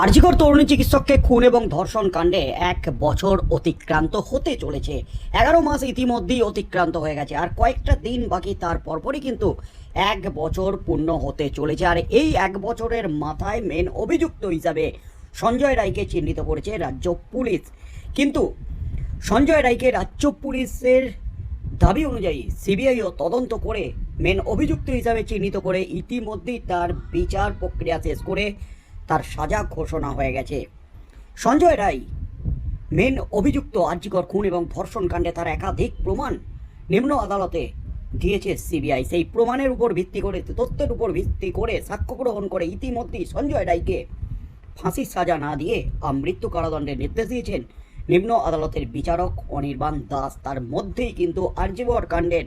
আরজিকর তরুণী চিকিৎসককে খুন এবং ধর্ষণ কাণ্ডে এক বছর অতিক্রান্ত হতে চলেছে। এগারো মাস ইতিমধ্যেই অতিক্রান্ত হয়ে গেছে। আর কয়েকটা দিন বাকি, তার পরপরই কিন্তু এক বছর পূর্ণ হতে চলেছে। আর এই এক বছরের মাথায় মেন অভিযুক্ত হিসাবে সঞ্জয় রায়কে চিহ্নিত করেছে রাজ্য পুলিশ। কিন্তু সঞ্জয় রায়কে রাজ্য পুলিশের দাবি অনুযায়ী সিবিআইও তদন্ত করে মেন অভিযুক্ত হিসাবে চিহ্নিত করে ইতিমধ্যেই তার বিচার প্রক্রিয়া শেষ করে তার সাজা ঘোষণা হয়ে গেছে। সঞ্জয় রায়, মেন অভিযুক্ত আর্যিকর খুন এবং ধর্ষণ কাণ্ডে তার একাধিক প্রমাণ নিম্ন আদালতে দিয়েছে সিবিআই। সেই প্রমাণের উপর ভিত্তি করে, তথ্যের উপর ভিত্তি করে সাক্ষ্য গ্রহণ করে ইতিমধ্যেই সঞ্জয় রায়কে ফাঁসির সাজা না দিয়ে আমৃত্যু কারাদণ্ডের নির্দেশ দিয়েছেন নিম্ন আদালতের বিচারক অনির্বাণ দাস। তার মধ্যেই কিন্তু আর্যিবর কাণ্ডের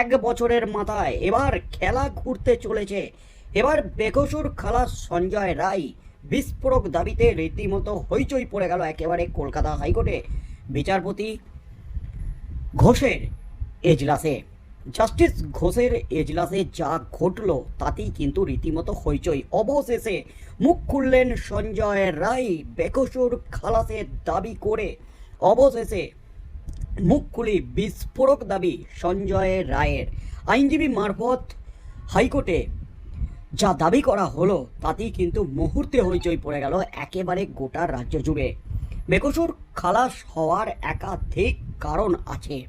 এক বছরের মাথায় এবার খেলা ঘুরতে চলেছে এবার বেকসুর খালাস সঞ্জয় রায় বিস্ফোরক দাবিতে রীতিমতো হইচই পড়ে গেল একেবারে কলকাতা হাইকোর্টে। বিচারপতি ঘোষের এজলাসে। জাস্টিস ঘোষের এজলাসে যা ঘটলো তাতেই কিন্তু রীতিমতো হইচই। অবশেষে মুখ খুললেন সঞ্জয় রায় বেকসুর খালাসের দাবি করে। অবশেষে মুখ খুলি বিস্ফোরক দাবি সঞ্জয় রায়ের। আইনজীবী মারফত হাইকোর্টে যা দাবি করা হলো, তাতেই কিন্তু মুহূর্তে হইচই পড়ে গেল একেবারে গোটা রাজ্য জুড়ে। বেকসুর খালাস হওয়ার একাধিক কারণ আছে।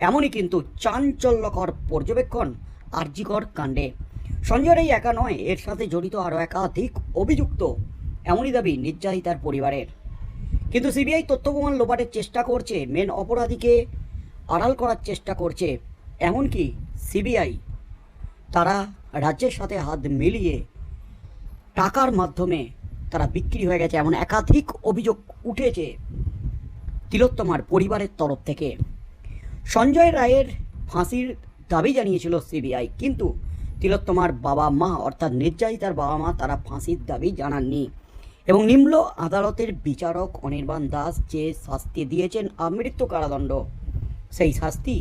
এমনই কিন্তু চাঞ্চল্যকর পর্যবেক্ষণ আর্যিকর কাণ্ডে। সঞ্জয় রায় একা নয়, এর সাথে জড়িত আরও একাধিক অভিযুক্ত। এমনই দাবি নির্যাতিতার পরিবারের। কিন্তু সিবিআই তথ্য প্রমাণ লোপাটের চেষ্টা করছে, মেন অপরাধীকে আড়াল করার চেষ্টা করছে। এমনকি সিবিআই তারা রাজ্যের সাথে হাত মিলিয়ে টাকার মাধ্যমে তারা বিক্রি হয়ে গেছে এমন একাধিক অভিযোগ উঠেছে তিলোত্তমার পরিবারের তরফ থেকে। সঞ্জয় রায়ের ফাঁসির দাবি জানিয়েছিল সিবিআই, কিন্তু তিলোত্তমার বাবা মা, অর্থাৎ নির্যাতিতার বাবা মা, তারা ফাঁসির দাবি জানাননি এবং নিম্ন আদালতের বিচারক অনির্বাণ দাস যে শাস্তি দিয়েছেন আমৃত্যু কারাদণ্ড। সেই শাস্তি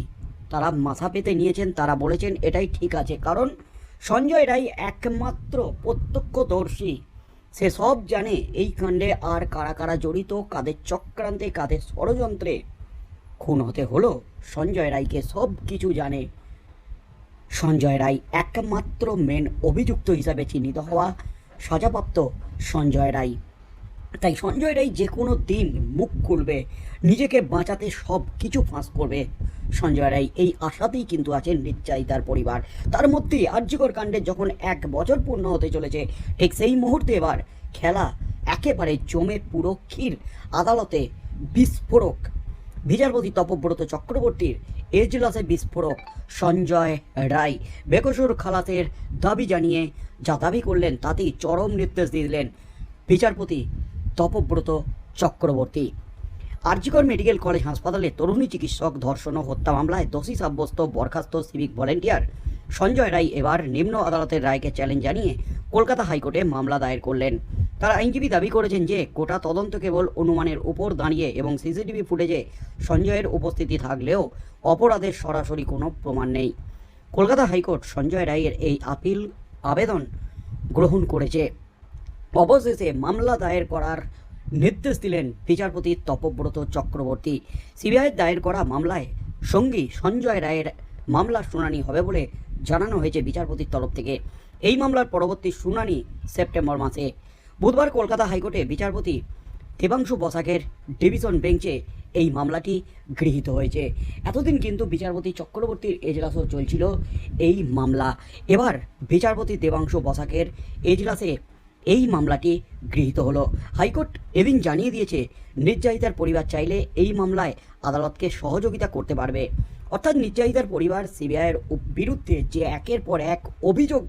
তারা মাথা পেতে নিয়েছেন, তারা বলেছেন এটাই ঠিক আছে। কারণ সঞ্জয় রায় একমাত্র প্রত্যক্ষদর্শী। সে সব জানে এই কাণ্ডে আর কারা কারা জড়িত, কাদের চক্রান্তে, কাদের ষড়যন্ত্রে খুন হতে হলো, সঞ্জয় রায়কে সব কিছু জানে। সঞ্জয় রায় একমাত্র মেন অভিযুক্ত হিসাবে চিহ্নিত হওয়া, সাজাপ্রাপ্ত সঞ্জয় রায়। তাই সঞ্জয় রায় যে কোনো দিন মুখ খুলবে, নিজেকে বাঁচাতে সব কিছু ফাঁস করবে। সঞ্জয় রায় এই আশাতেই কিন্তু আছেন নির্যাতিতার পরিবার। তার মধ্যেই আর্যকর কাণ্ডে যখন এক বছর পূর্ণ হতে চলেছে, ঠিক সেই মুহূর্তে এবার খেলা একেবারে জমে পুরো ক্ষীর। আদালতে বিস্ফোরক। বিচারপতি তপব্রত চক্রবর্তীর এজলাসে বিস্ফোরক সঞ্জয় রায়। বেকসুর খালাতের দাবি জানিয়ে যা দাবি করলেন, তাতেই চরম নির্দেশ দিলেন বিচারপতি তপব্রত চক্রবর্তী। আরজিকর মেডিকেল কলেজ হাসপাতালে তরুণী চিকিৎসক ধর্ষণ ও হত্যা মামলায় দোষী সাব্যস্ত বরখাস্ত সিভিক ভলেন্টিয়ার সঞ্জয় রায় এবার নিম্ন আদালতের রায়কে চ্যালেঞ্জ জানিয়ে কলকাতা হাইকোর্টে মামলা দায়ের করলেন। তার আইনজীবী দাবি করেছেন যে গোটা তদন্ত কেবল অনুমানের উপর দাঁড়িয়ে এবং সিসিটিভি ফুটেজে সঞ্জয়ের উপস্থিতি থাকলেও অপরাধের সরাসরি কোনো প্রমাণ নেই। কলকাতা হাইকোর্ট সঞ্জয় রায়ের এই আপিল আবেদন গ্রহণ করেছে। অবশেষে মামলা দায়ের করার নির্দেশ দিলেন বিচারপতি তপব্রত চক্রবর্তী। সিবিআই দায়ের করা মামলায় সঙ্গী সঞ্জয় রায়ের মামলার শুনানি হবে বলে জানানো হয়েছে বিচারপতির তরফ থেকে। এই মামলার পরবর্তী শুনানি সেপ্টেম্বর মাসে। বুধবার কলকাতা হাইকোর্টে বিচারপতি দেবাংশু বসাকের ডিভিশন বেঞ্চে এই মামলাটি গৃহীত হয়েছে। এতদিন কিন্তু বিচারপতি চক্রবর্তীর এজলাসও চলছিল এই মামলা। এবার বিচারপতি দেবাংশু বসাকের এজলাসে এই মামলাটি গৃহীত হলো। হাইকোর্ট এদিন জানিয়ে দিয়েছে, নির্যাতিতার পরিবার চাইলে এই মামলায় আদালতকে সহযোগিতা করতে পারবে। অর্থাৎ নির্যাতিতার পরিবার সিবিআইয়ের বিরুদ্ধে যে একের পর এক অভিযোগ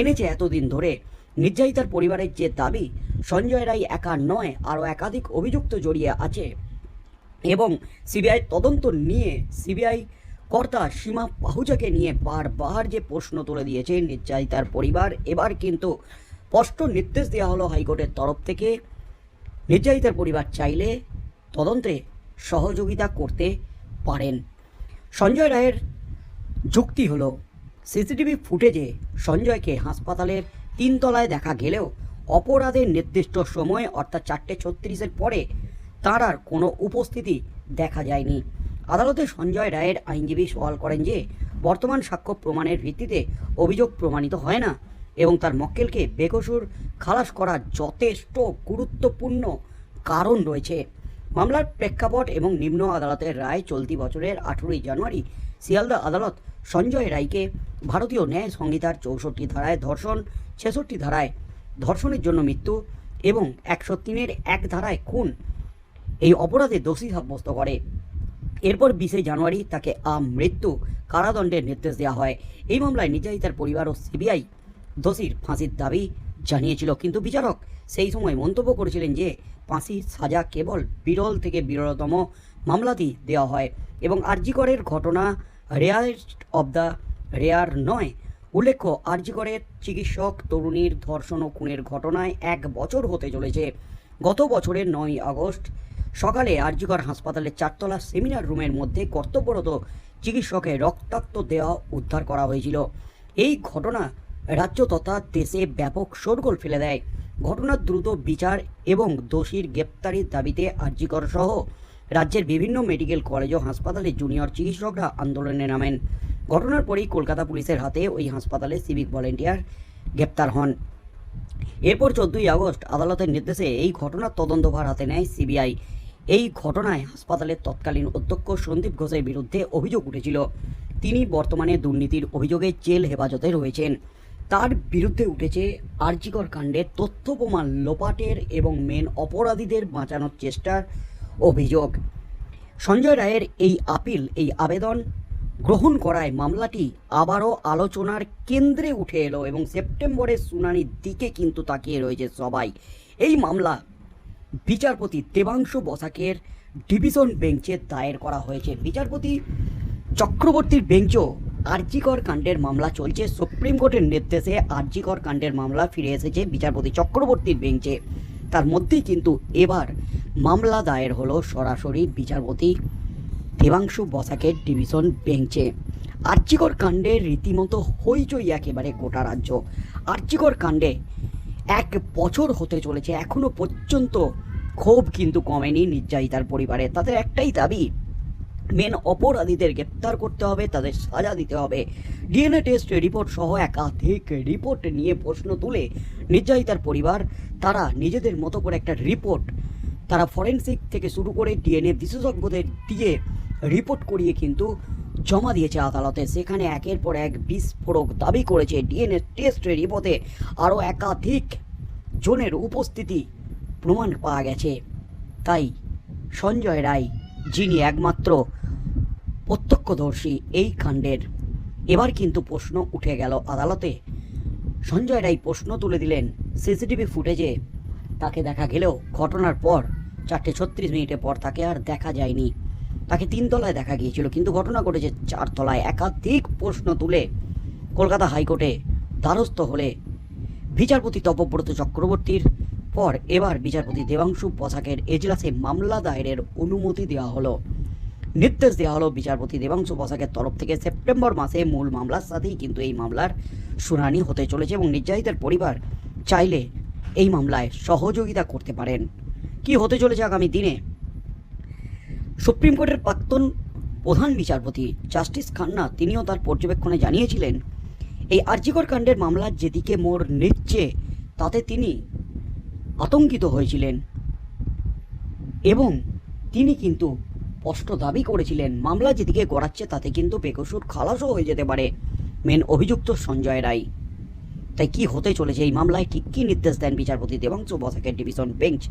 এনেছে এতদিন ধরে, নির্যাতিতার পরিবারের যে দাবি, সঞ্জয় রায় একা নয়, আরও একাধিক অভিযুক্ত জড়িয়ে আছে এবং সিবিআই তদন্ত নিয়ে সিবিআই কর্তা সীমা পাহুজাকে নিয়ে বারবার যে প্রশ্ন তুলে দিয়েছে, নির্যাতিতার পরিবার, এবার কিন্তু স্পষ্ট নির্দেশ দেওয়া হলো হাইকোর্টের তরফ থেকে। নির্যাতিতার পরিবার চাইলে তদন্তে সহযোগিতা করতে পারেন। সঞ্জয় রায়ের যুক্তি হলো, সিসিটিভি ফুটেজে সঞ্জয়কে হাসপাতালের তিনতলায় দেখা গেলেও অপরাধের নির্দিষ্ট সময়, অর্থাৎ চারটে ছত্রিশের পরে, তার আর কোনো উপস্থিতি দেখা যায়নি। আদালতে সঞ্জয় রায়ের আইনজীবী সওয়াল করেন যে, বর্তমান সাক্ষ্য প্রমাণের ভিত্তিতে অভিযোগ প্রমাণিত হয় না। এবং তার মক্কেলকে বেকসুর খালাস করার যথেষ্ট গুরুত্বপূর্ণ কারণ রয়েছে। মামলার প্রেক্ষাপট এবং নিম্ন আদালতের রায় চলতি বছরের আঠেরোই জানুয়ারি শিয়ালদা আদালত সঞ্জয় রায়কে ভারতীয় ন্যায় সংহিতার চৌষট্টি ধারায় ধর্ষণ, ছেষট্টি ধারায় ধর্ষণের জন্য মৃত্যু এবং একশো তিনের এক ধারায় খুন এই অপরাধে দোষী সাব্যস্ত করে। এরপর বিশে জানুয়ারি তাকে আমৃত্যু কারাদণ্ডের নির্দেশ দেওয়া হয়। এই মামলায় নির্যাতিতার পরিবার ও সিবিআই দোষীর ফাঁসির দাবি জানিয়েছিল। কিন্তু বিচারক সেই সময় মন্তব্য করেছিলেন যে, ফাঁসির সাজা কেবল বিরল থেকে বিরলতম মামলাতেই দেওয়া হয় এবং আরজিকরের ঘটনা রেয়ারেস্ট অব দ্য রেয়ার নয়। উল্লেখ্য আরজিকরের চিকিৎসক তরুণীর ধর্ষণ ও খুনের ঘটনায় এক বছর হতে চলেছে। গত বছরের নয় আগস্ট সকালে আরজিকর হাসপাতালের চারতলা সেমিনার রুমের মধ্যে কর্তব্যরত চিকিৎসকের রক্তাক্ত দেহ উদ্ধার করা হয়েছিল। এই ঘটনা রাজ্য তথা দেশে ব্যাপক শোরগোল ফেলে দেয়। ঘটনার দ্রুত বিচার এবং দোষীর গ্রেপ্তারির দাবিতে আরজিকর সহ রাজ্যের বিভিন্ন মেডিকেল কলেজ ও হাসপাতালে জুনিয়র চিকিৎসকরা আন্দোলনে নামেন। ঘটনার পরেই কলকাতা পুলিশের হাতে ওই হাসপাতালে সিভিক ভলেন্টিয়ার গ্রেপ্তার হন। এরপর চোদ্দই আগস্ট আদালতের নির্দেশে এই ঘটনার তদন্তভার হাতে নেয় সিবিআই। এই ঘটনায় হাসপাতালের তৎকালীন অধ্যক্ষ সন্দীপ ঘোষের বিরুদ্ধে অভিযোগ উঠেছিল। তিনি বর্তমানে দুর্নীতির অভিযোগে জেল হেফাজতে রয়েছেন। তার বিরুদ্ধে উঠেছে আর্জিকর কাণ্ডে তথ্য প্রমাণ, লোপাটের এবং মেন অপরাধীদের বাঁচানোর চেষ্টার অভিযোগ। সঞ্জয় রায়ের এই আপিল, এই আবেদন গ্রহণ করায় মামলাটি আবারও আলোচনার কেন্দ্রে উঠে এলো এবং সেপ্টেম্বরের শুনানির দিকে কিন্তু তাকিয়ে রয়েছে সবাই। এই মামলা বিচারপতি দেবাংশু বসাকের ডিভিশন বেঞ্চে দায়ের করা হয়েছে। বিচারপতি চক্রবর্তীর বেঞ্চও আরজিকর কাণ্ডের মামলা চলছে। সুপ্রিম কোর্টের নির্দেশে আরজিকর কাণ্ডের মামলা ফিরে এসেছে বিচারপতি চক্রবর্তীর বেঞ্চে। তার মধ্যেই কিন্তু এবার মামলা দায়ের হলো সরাসরি বিচারপতি দেবাংশু বসাকের ডিভিশন বেঞ্চে। আর্চিকর কাণ্ডে রীতিমতো হইচই একেবারে গোটা রাজ্য। আর্চিকর কাণ্ডে এক বছর হতে চলেছে, এখনও পর্যন্ত ক্ষোভ কিন্তু কমেনি নির্যাতিতার পরিবারে। তাদের একটাই দাবি মেন অপরাধীদের গ্রেপ্তার করতে হবে, তাদের সাজা দিতে হবে। ডিএনএ টেস্ট রিপোর্ট সহ একাধিক রিপোর্ট নিয়ে প্রশ্ন তুলে নির্যাতিতার পরিবার, তারা নিজেদের মতো করে একটা রিপোর্ট, তারা ফরেনসিক থেকে শুরু করে ডিএনএ বিশেষজ্ঞদের দিয়ে রিপোর্ট করিয়ে কিন্তু জমা দিয়েছে আদালতে। সেখানে একের পর এক বিস্ফোরক দাবি করেছে ডিএনএ টেস্ট রিপোর্টে আরও একাধিক জনের উপস্থিতি প্রমাণ পাওয়া গেছে। তাই সঞ্জয় রায় যিনি একমাত্র প্রত্যক্ষদর্শী এই কাণ্ডের। এবার কিন্তু প্রশ্ন উঠে গেল আদালতে। সঞ্জয় রায় প্রশ্ন তুলে দিলেন সিসিটিভি ফুটেজে। তাকে দেখা গেলেও ঘটনার পর চারটে ছত্রিশ মিনিটের পর তাকে আর দেখা যায়নি। তাকে তিনতলায় দেখা গিয়েছিল, কিন্তু ঘটনা ঘটেছে চারতলায় একাধিক প্রশ্ন তুলে কলকাতা হাইকোর্টে দ্বারস্থ হলে বিচারপতি তপব্রত চক্রবর্তীর পর এবার বিচারপতি দেবাংশু বসাকের এজলাসে মামলা দায়েরের অনুমতি দেওয়া হলো। নির্দেশ দেওয়া হলো বিচারপতি দেবাংশু বসাকের তরফ থেকে সেপ্টেম্বর মাসে মূল মামলার সাথেই কিন্তু এই মামলার শুনানি হতে চলেছে এবং নির্যাতিতার পরিবার চাইলে এই মামলায় সহযোগিতা করতে পারেন। কি হতে চলেছে আগামী দিনে? সুপ্রিম কোর্টের প্রাক্তন প্রধান বিচারপতি জাস্টিস খান্না তিনিও তার পর্যবেক্ষণে জানিয়েছিলেন, এই আর্জিকর কাণ্ডের মামলার যেদিকে মোড় নিচ্ছে, তাতে তিনি আতঙ্কিত হয়েছিলেন। এবং তিনি কিন্তু স্পষ্ট দাবি করেছিলেন, মামলা যেদিকে গড়াচ্ছে তাতে কিন্তু বেকসুর খালাসও হয়ে যেতে পারে, মেন অভিযুক্ত সঞ্জয় রায়। তাই কি হতে চলেছে এই মামলায়? ঠিক কী নির্দেশ দেন বিচারপতি দেবাংশু বসাকের ডিভিশন বেঞ্চ?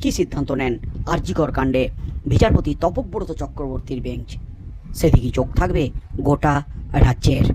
কি সিদ্ধান্ত নেন আরজিকর কাণ্ডে? বিচারপতি তপব্রত চক্রবর্তীর বেঞ্চ। সেদিকে চোখ থাকবে গোটা রাজ্যের।